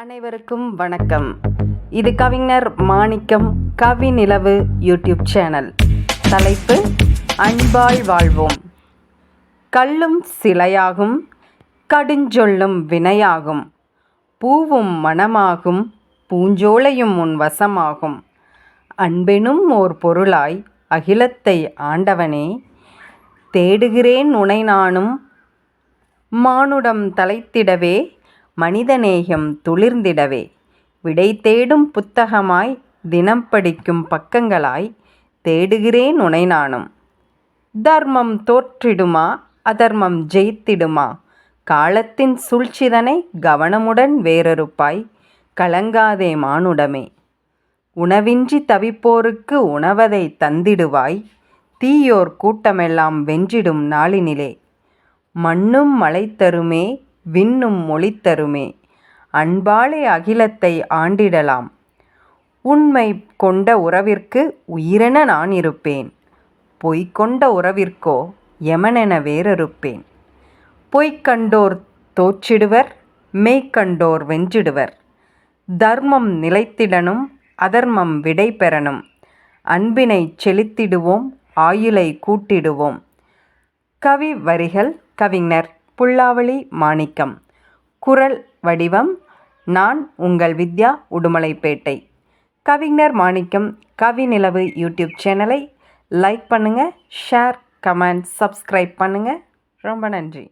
அனைவருக்கும் வணக்கம். இது கவிஞர் மாணிக்கம் கவி நிலவு யூடியூப் சேனல். தலைப்பு அன்பாய் வாழ்வோம். கல்லும் சிலையாகும் கடுஞ்சொல்லும் வினையாகும். பூவும் மணமாகும் பூஞ்சோலையும் உன் வசமாகும். அன்பெனும் ஓர் பொருளாய் அகிலத்தை ஆண்டவனே தேடுகிறேன் உனை நானும். மானுடம் தலைத்திடவே மனிதநேயம் துளிர்ந்திடவே. விடை தேடும் புத்தகமாய் தினம் படிக்கும் பக்கங்களாய் தேடுகிறேன் உனை நானும். தர்மம் தோற்றிடுமா? அதர்மம் ஜெயித்திடுமா? காலத்தின் சூழ்ச்சிதனை கவனமுடன் வேறறுப்பாய். கலங்காதே மானுடமே. உணவின்றி தவிப்போருக்கு உணவதை தந்திடுவாய். தீயோர் கூட்டமெல்லாம் வென்றிடும் நாளினிலே. மண்ணும் மழை தருமே விண்ணும் மொழி தருமே. அன்பாலே அகிலத்தை ஆண்டிடலாம். உண்மை கொண்ட உறவிற்கு உயிரென நான் இருப்பேன். பொய் கொண்ட உறவிற்கோ யமனென வேறறுப்பேன். பொய்க் கண்டோர் தோற்றிடுவர் மெய்க்கண்டோர் வென்றிடுவர். தர்மம் நிலைத்திடனும் அதர்மம் விடை பெறனும். அன்பினை செலுத்திடுவோம் ஆயுளை கூட்டிடுவோம். கவி வரிகள் கவிஞர் புல்லாவளி மாணிக்கம். குரல் வடிவம் நான் உங்கள் வித்யா உடுமலைப்பேட்டை. கவிஞர் மாணிக்கம் கவி நிலவு யூடியூப் சேனலை லைக் பண்ணுங்கள் ஷேர் கமெண்ட் சப்ஸ்கிரைப் பண்ணுங்கள் ரொம்ப நன்றி.